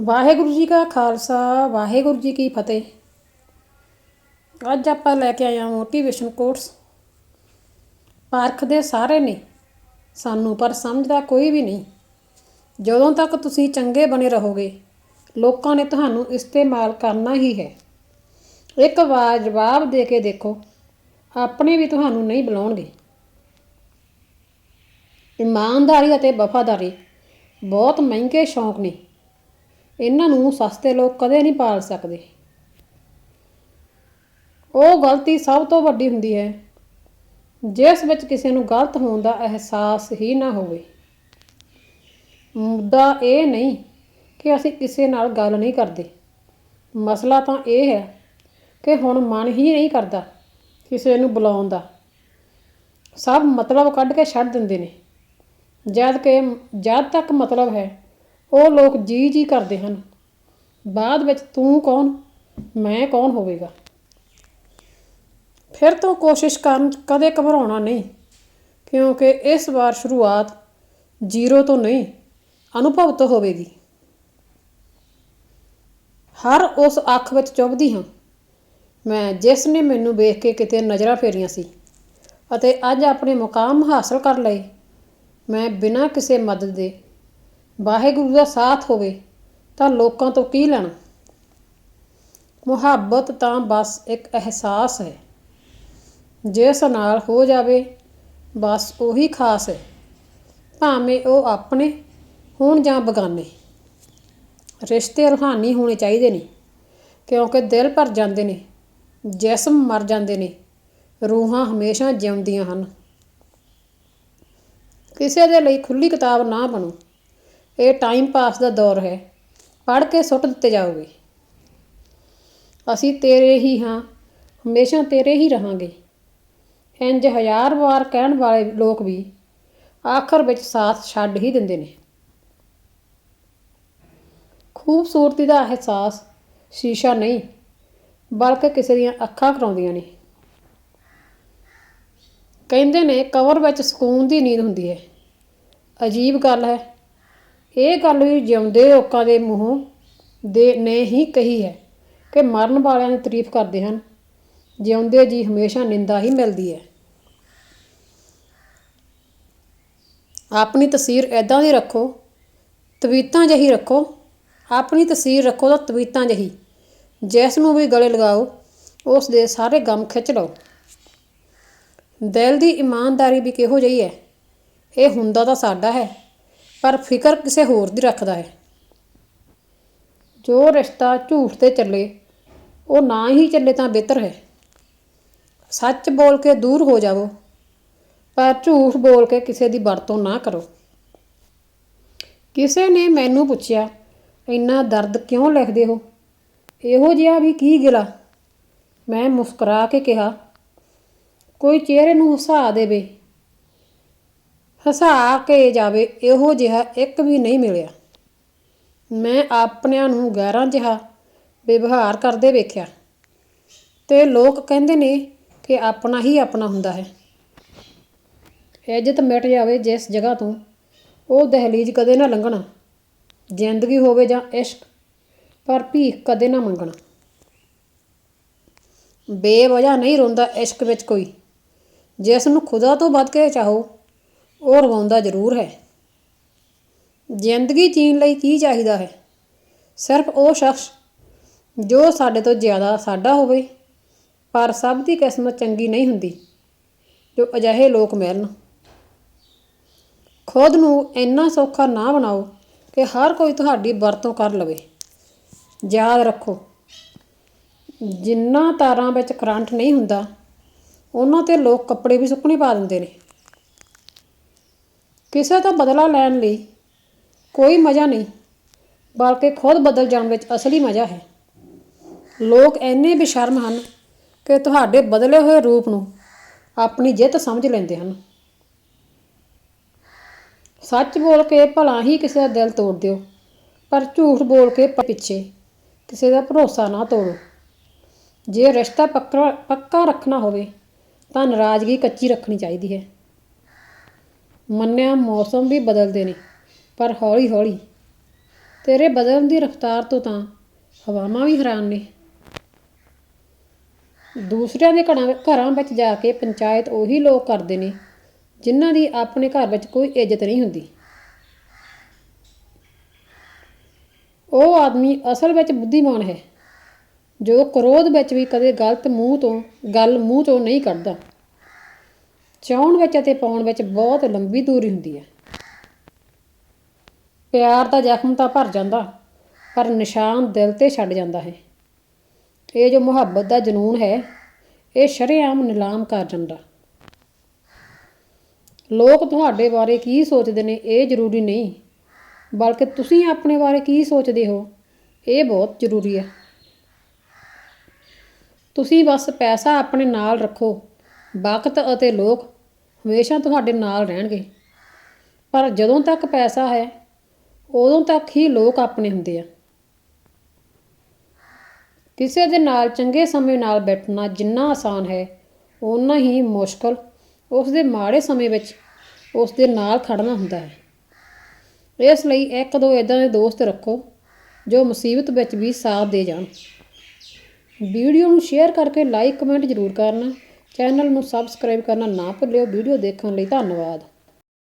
ਵਾਹਿਗੁਰੂ ਜੀ ਕਾ ਖਾਲਸਾ, ਵਾਹਿਗੁਰੂ ਜੀ ਕੀ ਫਤਿਹ। ਅੱਜ ਆਪਾਂ ਲੈ ਕੇ ਆਏ ਹਾਂ ਮੋਟੀਵੇਸ਼ਨ ਕੋਰਸ ਪਾਰਖ ਦੇ ਸਾਰੇ ਨੇ, ਸਾਨੂੰ ਪਰ ਸਮਝਦਾ ਕੋਈ ਵੀ ਨਹੀਂ। ਜਦੋਂ ਤੱਕ ਤੁਸੀਂ ਚੰਗੇ ਬਣੇ ਰਹੋਗੇ, ਲੋਕਾਂ ਨੇ ਤੁਹਾਨੂੰ ਇਸਤੇਮਾਲ ਕਰਨਾ ਹੀ ਹੈ। ਇੱਕ ਵਾਰ ਜਵਾਬ ਦੇ ਕੇ ਦੇਖੋ, ਆਪਣੇ ਵੀ ਤੁਹਾਨੂੰ ਨਹੀਂ ਬੁਲਾਉਣਗੇ। ਇਮਾਨਦਾਰੀ ਅਤੇ ਵਫਾਦਾਰੀ ਬਹੁਤ ਮਹਿੰਗੇ ਸ਼ੌਂਕ ਨੇ। ਇਹਨਾਂ ਨੂੰ ਸਸਤੇ ਲੋਕ ਕਦੇ ਨਹੀਂ ਪਾਲ ਸਕਦੇ। ਉਹ ਗਲਤੀ ਸਭ ਤੋਂ ਵੱਡੀ ਹੁੰਦੀ ਹੈ, ਜਿਸ ਵਿੱਚ ਕਿਸੇ ਨੂੰ ਗਲਤ ਹੋਣ ਦਾ ਅਹਿਸਾਸ ਹੀ ਨਾ ਹੋਵੇ। ਮੁੱਦਾ ਇਹ ਨਹੀਂ ਕਿ ਅਸੀਂ ਕਿਸੇ ਨਾਲ ਗੱਲ ਨਹੀਂ ਕਰਦੇ। ਮਸਲਾ ਤਾਂ ਇਹ ਹੈ ਕਿ ਹੁਣ ਮਨ ਹੀ ਨਹੀਂ ਕਰਦਾ ਕਿਸੇ ਨੂੰ ਬੁਲਾਉਣ ਦਾ। ਸਭ ਮਤਲਬ ਕੱਢ ਕੇ ਛੱਡ ਦਿੰਦੇ ਨੇ। ਜਦ ਕਿ, ਜਦ ਤੱਕ ਮਤਲਬ ਹੈ ਉਹ ਲੋਕ ਜੀ ਜੀ ਕਰਦੇ ਹਨ। ਬਾਅਦ ਵਿੱਚ ਤੂੰ ਕੌਣ? ਮੈਂ ਕੌਣ ਹੋਵੇਗਾ? ਫਿਰ ਤੋਂ ਕੋਸ਼ਿਸ਼ ਕਰਨ ਕਦੇ ਘਬਰਾਉਣਾ ਨਹੀਂ, ਕਿਉਂਕਿ ਇਸ ਵਾਰ ਸ਼ੁਰੂਆਤ ਜ਼ੀਰੋ ਤੋਂ ਨਹੀਂ ਅਨੁਭਵ ਤੋਂ ਹੋਵੇਗੀ। ਹਰ ਉਸ ਅੱਖ ਵਿੱਚ ਚੁੱਭਦੀ ਹਾਂ। ਮੈਂ ਜਿਸ ਨੇ ਮੈਨੂੰ ਵੇਖ ਕੇ ਕਿਤੇ ਨਜ਼ਰਾਂ ਫੇਰੀਆਂ ਸੀ ਅਤੇ ਅੱਜ ਆਪਣੇ ਮੁਕਾਮ ਹਾਸਲ ਕਰ ਲਏ, ਮੈਂ ਬਿਨਾਂ ਕਿਸੇ ਮਦਦ ਦੇ ਵਾਹਿਗੁਰੂ ਦਾ ਸਾਥ ਹੋਵੇ, ਤਾਂ ਲੋਕਾਂ ਤੋਂ ਕੀ ਲੈਣਾ? ਮੁਹੱਬਤ ਤਾਂ ਬਸ ਇੱਕ ਅਹਿਸਾਸ ਹੈ। ਜਿਸ ਨਾਲ ਹੋ ਜਾਵੇ, ਬਸ ਉਹੀ ਖਾਸ ਹੈ। ਭਾਵੇਂ ਉਹ ਆਪਣੇ ਹੋਣ ਜਾਂ ਬਗਾਨੇ। ਰਿਸ਼ਤੇ ਰੂਹਾਨੀ ਹੋਣੇ ਚਾਹੀਦੇ ਨੇ, ਕਿਉਂਕਿ ਦਿਲ ਭਰ ਜਾਂਦੇ ਨੇ, ਜਿਸਮ ਮਰ ਜਾਂਦੇ ਨੇ, ਰੂਹਾਂ ਹਮੇਸ਼ਾ ਜਿਉਂਦੀਆਂ ਹਨ। ਕਿਸੇ ਦੇ ਲਈ ਖੁੱਲੀ ਕਿਤਾਬ ਨਾ ਬਣੋ। ਇਹ ਟਾਈਮ ਪਾਸ ਦਾ ਦੌਰ ਹੈ। ਪੜ੍ਹ ਕੇ ਸੁੱਟ ਦਿੱਤੇ ਜਾਓਗੇ। ਅਸੀਂ ਤੇਰੇ ਹੀ ਹਾਂ। ਹਮੇਸ਼ਾ ਤੇਰੇ ਹੀ ਰਹਾਂਗੇ। ਇੰਜ ਹਜ਼ਾਰ ਵਾਰ ਕਹਿਣ ਵਾਲੇ ਲੋਕ ਵੀ ਆਖਰ ਵਿੱਚ ਸਾਥ ਛੱਡ ਹੀ ਦਿੰਦੇ ਨੇ। ਖੂਬਸੂਰਤੀ ਦਾ ਅਹਿਸਾਸ ਸ਼ੀਸ਼ਾ ਨਹੀਂ, ਬਲਕਿ ਕਿਸੇ ਦੀਆਂ ਅੱਖਾਂ ਕਰਾਉਂਦੀਆਂ ਨੇ। ਕਹਿੰਦੇ ਨੇ ਕਵਰ ਵਿੱਚ ਸਕੂਨ ਦੀ ਨੀਂਦ ਹੁੰਦੀ ਹੈ। ਅਜੀਬ ਗੱਲ ਹੈ। ਇਹ ਗੱਲ ਵੀ ਜਿਉਂਦੇ ਲੋਕਾਂ ਦੇ ਮੂੰਹੋਂ ਦੇ ਨੇ ਹੀ ਕਹੀ ਹੈ ਕਿ ਮਰਨ ਵਾਲਿਆਂ ਦੀ ਤਾਰੀਫ ਕਰਦੇ ਹਨ। ਜਿਉਂਦੇ ਜੀ ਹਮੇਸ਼ਾ ਨਿੰਦਾ ਹੀ ਮਿਲਦੀ ਹੈ। ਆਪਣੀ ਤਸਵੀਰ ਐਦਾਂ ਦੀ ਰੱਖੋ, ਤਵੀਤਾਂ ਜਹੀ ਰੱਖੋ। ਆਪਣੀ ਤਸਵੀਰ ਰੱਖੋ ਤਾਂ ਤਵੀਤਾਂ ਜਹੀ। ਜਿਸ ਨੂੰ ਵੀ ਗਲੇ ਲਗਾਓ, ਉਸ ਦੇ ਸਾਰੇ ਗਮ ਖਿੱਚ ਲਓ। ਦਿਲ ਦੀ ਇਮਾਨਦਾਰੀ ਵੀ ਕਿਹੋ ਜਿਹੀ ਹੈ? ਇਹ ਹੁੰਦਾ ਤਾਂ ਸਾਡਾ ਹੈ। ਪਰ ਫਿਕਰ ਕਿਸੇ ਹੋਰ ਦੀ ਰੱਖਦਾ ਹੈ। ਜੋ ਰਿਸ਼ਤਾ ਝੂਠ ਤੇ ਚੱਲੇ, ਉਹ ਨਾ ਹੀ ਚੱਲੇ ਤਾਂ ਬਿਹਤਰ ਹੈ। ਸੱਚ ਬੋਲ ਕੇ ਦੂਰ ਹੋ ਜਾਵੋ, ਪਰ ਝੂਠ ਬੋਲ ਕੇ ਕਿਸੇ ਦੀ ਵਰਤੋਂ ਨਾ ਕਰੋ। ਕਿਸੇ ਨੇ ਮੈਨੂੰ ਪੁੱਛਿਆ, ਇੰਨਾ ਦਰਦ ਕਿਉਂ ਲਿਖਦੇ ਹੋ? ਇਹੋ ਜਿਹਾ ਵੀ ਕੀ ਗਿਲਾ? ਮੈਂ ਮੁਸਕਰਾ ਕੇ ਕਿਹਾ, ਕੋਈ ਚਿਹਰੇ ਨੂੰ ਹਸਾ ਦੇਵੇ ਹਸਾ ਕੇ ਜਾਵੇ, ਇਹੋ ਜਿਹਾ ਇੱਕ ਵੀ ਨਹੀਂ ਮਿਲਿਆ। ਮੈਂ ਆਪਣਿਆਂ ਨੂੰ ਗੈਰਾਂ ਜਿਹਾ ਵਿਵਹਾਰ ਕਰਦੇ ਵੇਖਿਆ। ਤੇ ਲੋਕ ਕਹਿੰਦੇ ਨੇ ਕਿ ਆਪਣਾ ਹੀ ਆਪਣਾ ਹੁੰਦਾ ਹੈ। ਇੱਜ਼ਤ ਮਿਟ ਜਾਵੇ ਜਿਸ ਜਗ੍ਹਾ ਤੋਂ ਉਹ ਦਹਲੀਜ਼ ਕਦੇ ਨਾ ਲੰਘਣਾ। ਜ਼ਿੰਦਗੀ ਹੋਵੇ ਜਾਂ ਇਸ਼ਕ, ਪਰ ਭੀਖ ਕਦੇ ਨਾ ਮੰਗਣਾ। ਬੇਵਜ੍ਹਾ ਨਹੀਂ ਰੋਂਦਾ ਇਸ਼ਕ ਵਿੱਚ ਕੋਈ। ਜਿਸ ਨੂੰ ਖੁਦਾ ਤੋਂ ਵੱਧ ਕੇ ਚਾਹੋ ਉਹ ਰਵਾਉਂਦਾ ਜ਼ਰੂਰ ਹੈ। ਜ਼ਿੰਦਗੀ ਜੀਣ ਲਈ ਕੀ ਚਾਹੀਦਾ ਹੈ? ਸਿਰਫ ਉਹ ਸ਼ਖਸ ਜੋ ਸਾਡੇ ਤੋਂ ਜ਼ਿਆਦਾ ਸਾਡਾ ਹੋਵੇ, ਪਰ ਸਭ ਦੀ ਕਿਸਮਤ ਚੰਗੀ ਨਹੀਂ ਹੁੰਦੀ, ਜੋ ਅਜਿਹੇ ਲੋਕ ਮਿਲਣ। ਖੁਦ ਨੂੰ ਇੰਨਾ ਸੌਖਾ ਨਾ ਬਣਾਓ ਕਿ ਹਰ ਕੋਈ ਤੁਹਾਡੀ ਵਰਤੋਂ ਕਰ ਲਵੇ। ਯਾਦ ਰੱਖੋ, ਜਿੰਨਾ ਤਾਰਾਂ ਵਿੱਚ ਕਰੰਟ ਨਹੀਂ ਹੁੰਦਾ, ਉਹਨਾਂ ਤੇ ਲੋਕ ਕੱਪੜੇ ਵੀ ਸੁੱਕਣੇ ਪਾ ਦਿੰਦੇ ਨੇ। ਕਿਸੇ ਦਾ ਬਦਲਾ ਲੈਣ ਲਈ ਕੋਈ ਮਜ਼ਾ ਨਹੀਂ, ਬਲਕਿ ਖੁਦ ਬਦਲ ਜਾਣ ਵਿੱਚ ਅਸਲੀ ਮਜ਼ਾ ਹੈ। ਲੋਕ ਇੰਨੇ ਬੇਸ਼ਰਮ ਹਨ ਕਿ ਤੁਹਾਡੇ ਬਦਲੇ ਹੋਏ ਰੂਪ ਨੂੰ ਆਪਣੀ ਜਿੱਤ ਸਮਝ ਲੈਂਦੇ ਹਨ। ਸੱਚ ਬੋਲ ਕੇ ਭਲਾ ਹੀ ਕਿਸੇ ਦਾ ਦਿਲ ਤੋੜ ਦਿਓ, ਪਰ ਝੂਠ ਬੋਲ ਕੇ ਪਿੱਛੇ ਕਿਸੇ ਦਾ ਭਰੋਸਾ ਨਾ ਤੋੜੋ। ਜੇ ਰਿਸ਼ਤਾ ਪੱਕਾ ਪੱਕਾ ਰੱਖਣਾ ਹੋਵੇ, ਤਾਂ ਨਾਰਾਜ਼ਗੀ ਕੱਚੀ ਰੱਖਣੀ ਚਾਹੀਦੀ ਹੈ। ਮੰਨਿਆ ਮੌਸਮ ਵੀ ਬਦਲਦੇ ਨੇ, ਪਰ ਹੌਲੀ ਹੌਲੀ। ਤੇਰੇ ਬਦਲਣ ਦੀ ਰਫ਼ਤਾਰ ਤੋਂ ਤਾਂ ਹਵਾਵਾਂ ਵੀ ਹੈਰਾਨ ਨੇ। ਦੂਸਰਿਆਂ ਦੇ ਘਰਾਂ ਘਰਾਂ ਵਿੱਚ ਜਾ ਕੇ ਪੰਚਾਇਤ ਉਹੀ ਲੋਕ ਕਰਦੇ ਨੇ, ਜਿਨ੍ਹਾਂ ਦੀ ਆਪਣੇ ਘਰ ਵਿੱਚ ਕੋਈ ਇੱਜ਼ਤ ਨਹੀਂ ਹੁੰਦੀ। ਉਹ ਆਦਮੀ ਅਸਲ ਵਿੱਚ ਬੁੱਧੀਮਾਨ ਹੈ, ਜੋ ਕ੍ਰੋਧ ਵਿੱਚ ਵੀ ਕਦੇ ਗਲਤ ਮੂੰਹ ਤੋਂ ਗੱਲ ਮੂੰਹ ਤੋਂ ਨਹੀਂ ਕੱਢਦਾ। ਚਾਉਣ ਵਿੱਚ ਅਤੇ ਪਾਉਣ ਵਿੱਚ ਬਹੁਤ ਲੰਬੀ ਦੂਰੀ ਹੁੰਦੀ ਹੈ। ਪਿਆਰ ਦਾ ਜ਼ਖਮ ਤਾਂ ਭਰ ਜਾਂਦਾ, ਪਰ ਨਿਸ਼ਾਨ ਦਿਲ ਤੇ ਛੱਡ ਜਾਂਦਾ ਹੈ। ਇਹ ਜੋ ਮੁਹੱਬਤ ਦਾ ਜਨੂਨ ਹੈ, ਇਹ ਸ਼ਰੇਆਮ ਨਿਲਾਮ ਕਰ ਜਾਂਦਾ। ਲੋਕ ਤੁਹਾਡੇ ਬਾਰੇ ਕੀ ਸੋਚਦੇ ਨੇ ਇਹ ਜ਼ਰੂਰੀ ਨਹੀਂ, ਬਲਕਿ ਤੁਸੀਂ ਆਪਣੇ ਬਾਰੇ ਕੀ ਸੋਚਦੇ ਹੋ, ਇਹ ਬਹੁਤ ਜ਼ਰੂਰੀ ਹੈ। ਤੁਸੀਂ ਬਸ ਪੈਸਾ ਆਪਣੇ ਨਾਲ ਰੱਖੋ ਵਕਤ ਅਤੇ ਲੋਕ ਹਮੇਸ਼ਾ ਤੁਹਾਡੇ ਨਾਲ ਰਹਿਣਗੇ। ਪਰ ਜਦੋਂ ਤੱਕ ਪੈਸਾ ਹੈ, ਉਦੋਂ ਤੱਕ ਹੀ ਲੋਕ ਆਪਣੇ ਹੁੰਦੇ ਆ। ਕਿਸੇ ਦੇ ਨਾਲ ਚੰਗੇ ਸਮੇਂ ਨਾਲ ਬੈਠਣਾ ਜਿੰਨਾ ਆਸਾਨ ਹੈ ਉਨਾ ਹੀ ਮੁਸ਼ਕਲ ਉਸ ਦੇ ਮਾੜੇ ਸਮੇਂ ਵਿੱਚ ਉਸ ਦੇ ਨਾਲ ਖੜਨਾ ਹੁੰਦਾ ਹੈ। ਇਸ ਲਈ ਇੱਕ ਦੋ ਇਦਾਂ ਦੇ ਦੋਸਤ ਰੱਖੋ, ਜੋ ਮੁਸੀਬਤ ਵਿੱਚ ਵੀ ਸਾਥ ਦੇ ਜਾਣ। ਵੀਡੀਓ ਨੂੰ ਸ਼ੇਅਰ ਕਰਕੇ ਲਾਈਕ, ਕਮੈਂਟ ਜ਼ਰੂਰ ਕਰਨਾ। ਚੈਨਲ ਨੂੰ ਸਬਸਕ੍ਰਾਈਬ ਕਰਨਾ ਨਾ ਭੁੱਲਿਓ। ਵੀਡੀਓ ਦੇਖਣ ਲਈ ਧੰਨਵਾਦ।